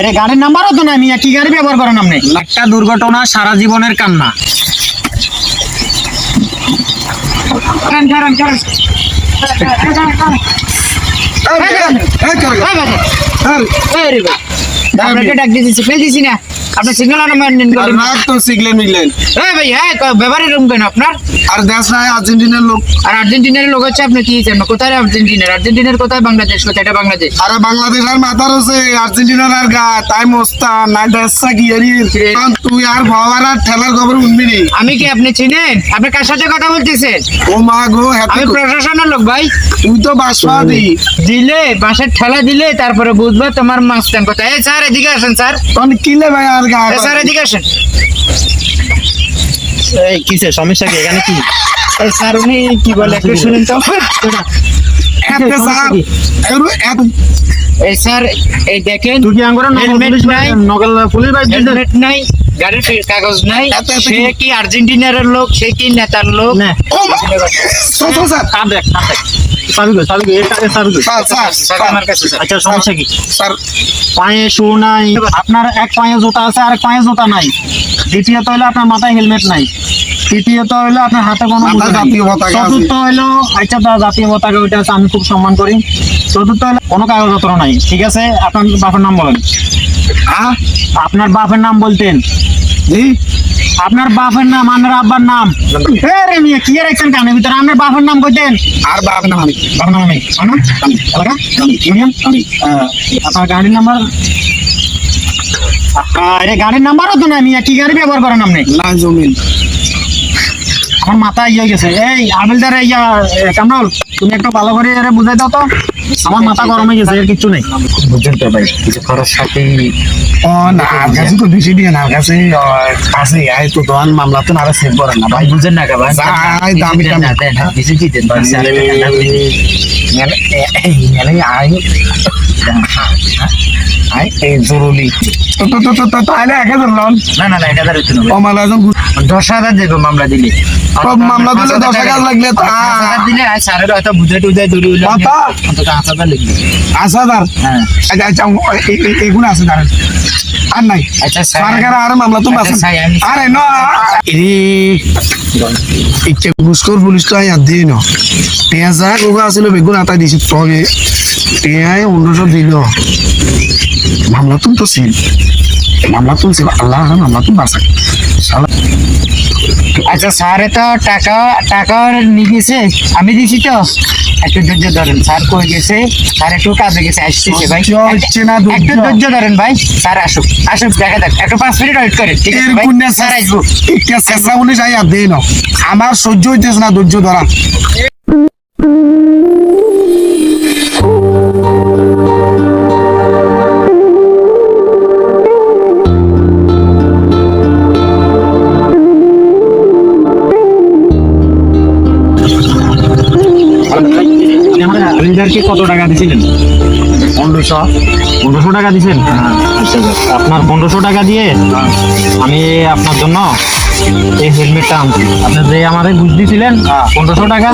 আরে গাড়ির নাম্বারও তো নাই মিয়া কি গাড়ি ব্যবহার করেন আপনি একটা দুর্ঘটনা সারা জীবনের কান্না ডাক দিয়েছি ফেল দিছি না আপনি সিগন্যাল আর মেনটেন করেন রাগ তো শিখলেন মিললেন। এই ভাই হ্যাঁ ব্যবহারে রুম কেন আপনার? আর দেশ নাই আর্জেন্টিনার লোক। আর আর্জেন্টিনার লোক হচ্ছে আপনি কি জানেন? কোথায় আর্জেন্টিনার? আর্জেন্টিনার কোথায়? বাংলাদেশ কোথায়? এটা বাংলাদেশ। আরে বাংলাদেশ আর মাথার আছে আর্জেন্টিনার আর গা তাই মোস্তান না দেশটা কি এরি তুই আর বাবার আর ঠেলার খবর উঠবি নি। আমি কি আপনি চিনেন? আপনি কার সাথে কথা বলতেছেন? ও মা গো হেতে আমি প্রশাসনের লোক ভাই। তুই তো বাসপাতি দিলে বাঁশের ঠেলা দিলে তারপরে বুঝবে তোমার মাস্তান কোথায়। এই স্যার এদিকে আসেন স্যার। তখন কিলে ভাই গা এই স্যার এদিকে আসেন। এই কিসে সমস্যা কি? এখানে কি? স্যার উনি কি বলে একটু শুনেন তো। এতে স্যার। এত- এই স্যার এই দেখেন পুলিশ নাই। নকল পুলিশ ভাই হেলমেট নাই গাড়ির কাগজ নাই সে কি- আর্জেন্টিনার লোক সে কি নেতার লোক? না। স্যার। আচ্ছা সমস্যা কি? স্যার পায়ে শু নাই আপনার এক পায়ে জুতা আছে আর এক পায়ে জুতা নাই। দ্বিতীয়ত হলো আপনার মাথায় হেলমেট নাই। তৃতীয়ত হলো আপনার হাতে কোনো চতুর্থ হলো আচ্ছা জাতীয় পতাকা ওইটা আছে আমি খুব সম্মান করি। চতুর্থ হলো কোনো কাগজপত্র নাই ঠিক আছে? আপনার বাপের নাম বলেন। হ্যাঁ? আপনার বাপের নাম বলতেন। জি? আপনার বাপের নাম আপনার আব্বার নাম? রে মিয়া কি রাখছেন কেন ভিতরে? আপনার বাপের নাম কইতেন আর বাপ না আমি। বাপের নাম আমি। না এলাকা ইউনিয়ন আপনার গাড়ির নাম্বার? আরে গাড়ির নাম্বারও তো না মিয়া কি গাড়ি ব্যবহার করেন আপনি? না জমিন। আমার মাথা ইয়ে গেছে। এই আবিলদার ইয়া কামরুল তুমি একটু ভালো করে এরে বুঝাই দাও তো। আমার মাথা গরম হয়ে গেছে এর কিচ্ছু নেই। বুঝছেন তো ভাই কিছু খরচ সাথে ও না কাছে তো বেশি দিয়ে না কাছে কাছে আয় তো দোয়ান মামলা তো না সেভ করে না ভাই। বুঝেন না ভাই যাই দামি। দামি। কিছু কি দেন ভাই স্যার আয়। এই জরুরি। তো তো তো তো তো তাহলে এক হাজার লন। না না না ধরে তুলো ও মালা দশ হাজার দেবো মামলা দিলে। মামলা দিলে দশ হাজার লাগলে তো দিলে স্যারের হয়তো বুঝে টুঝে দূরে উঠলে অন্তত হাজার হাজার? হ্যাঁ। আচ্ছা আচ্ছা এগুলো আছে দাঁড়ান। আর নাই। আচ্ছা সরকার আর মামলা তো আচ্ছা, আমি- আরে না। এরে ইচ্ছে ঘুষখোর পুলিশ তো আর দিয়ে ন। পেঁয়াজা কোকা আছিল বেগুন আটা দিছে তবে পেঁয়াজ অন্যসব দিল। মামলা তুম তো ছিল মামলা তুলছিল। আল্লাহ মামলা বাঁচা শালা আচ্ছা স্যারে তো টাকা টাকা নিয়েছে। আমি দিছি তো। একটু ধৈর্য ধরেন স্যার কই গেছে? স্যার একটু কাজে গেছে আসতেছে ভাই। কি হচ্ছে না, ধৈর্য। একটু ধৈর্য ধরেন ভাই। স্যার আসুক আসুক দেখা যাক। একটু পাঁচ মিনিট ওয়েট করেন ঠিক আছে ভাই? স্যার। আসব আছে স্যার উনি যাই আর দেই না আমার সহ্য হইতেছে না ধৈর্য ধরা। আবিলদারকে কত টাকা দিছিলেন? পনেরোশো। পনেরোশো টাকা দিছেন? আচ্ছা, আপনার পনেরোশো টাকা দিয়ে আমি আপনার জন্য এই হেলমেটটা আনছি। আপনি যে আমাদের বুঝ দিয়েছিলেন পনেরোশো টাকা?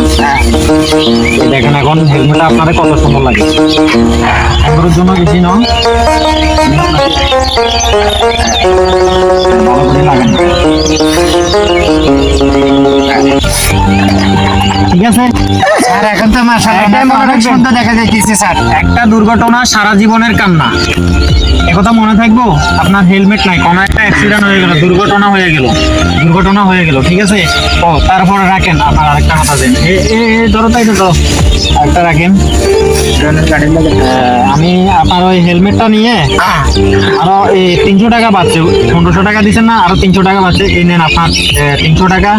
এই দেখেন এখন হেলমেটটা আপনাদের কত সুন্দর লাগে। পনেরোর জন্য করে লাগান ঠিক আছে? স্যার এখন তো মনে অনেক। সুন্দর দেখা যাইতেছে স্যার। একটা দুর্ঘটনা সারা জীবনের কান্না। একথা মনে থাকব? আপনার হেলমেট নাই কোনো একটা অ্যাক্সিডেন্ট হয়ে গেল দুর্ঘটনা হয়ে গেল দুর্ঘটনা হয়ে গেল ঠিক আছে? ও তারপরে রাখেন আপনার আরেকটা হাতা দেন এ ধরো তাই তো ধরো। একটা রাখেন। আমি আপনার ওই হেলমেটটা নিয়ে আরও এই তিনশো টাকা বাড়ছে। পনেরোশো টাকা দিচ্ছেন না, আরও তিনশো টাকা বাড়ছে। এই নেন আপনার তিনশো টাকা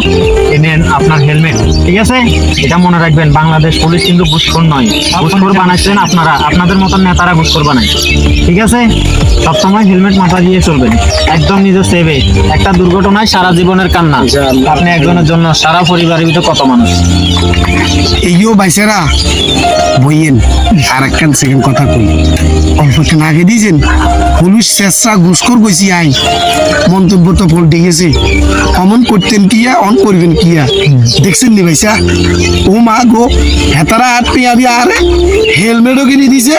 এই নেন আপনার হেলমেট ঠিক আছে? এটা মনে রাখবেন, বাংলাদেশ পুলিশ কিন্তু ঘুষখোর নয়। ঘুষখোর বানাচ্ছেন আপনারা। আপনাদের মতন নেতারা ঘুষখোর বানায়। ঠিক আছে? সবসময় হেলমেট মাথা দিয়ে চলবেন। একদম নিজের সেভে একটা দুর্ঘটনায় সারা জীবনের কান্না। আপনি একজনের জন্য সারা পরিবারের ভিতরে কত মানুষ? এইও বাইসেরা বইয়েন আর একখান সেকেন্ড কথা কই। অল্পক্ষণ আগে দিয়েছেন। পুলিশ চেষ্টা ঘুষখোর গেছি আই। মন্তব্য তো পল্টে গেছে। অমন করতেন কিয়া অন করবেন কিয়া দেখছেন নি ভাইসা? ও মা গো, হেতারা হাত পেয়া দিয়ে আরে হেলমেটও কিনে দিছে,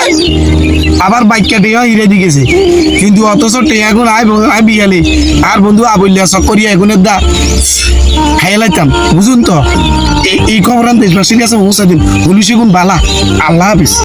আবার বাইক কাটিয়া হিরে দি গেছে। কিন্তু অথচ টেয়াগুন আই ব- আই বিয়ালে। আর বন্ধু, আবল্লিয়া চকরিয়া এগুনের দা। খাইলাইতাম বুঝুন তো? এই- খবর দেশবাসীর কাছে পৌঁছা দিন। পুলিশ বালা। আল্লাহ হাফিজ।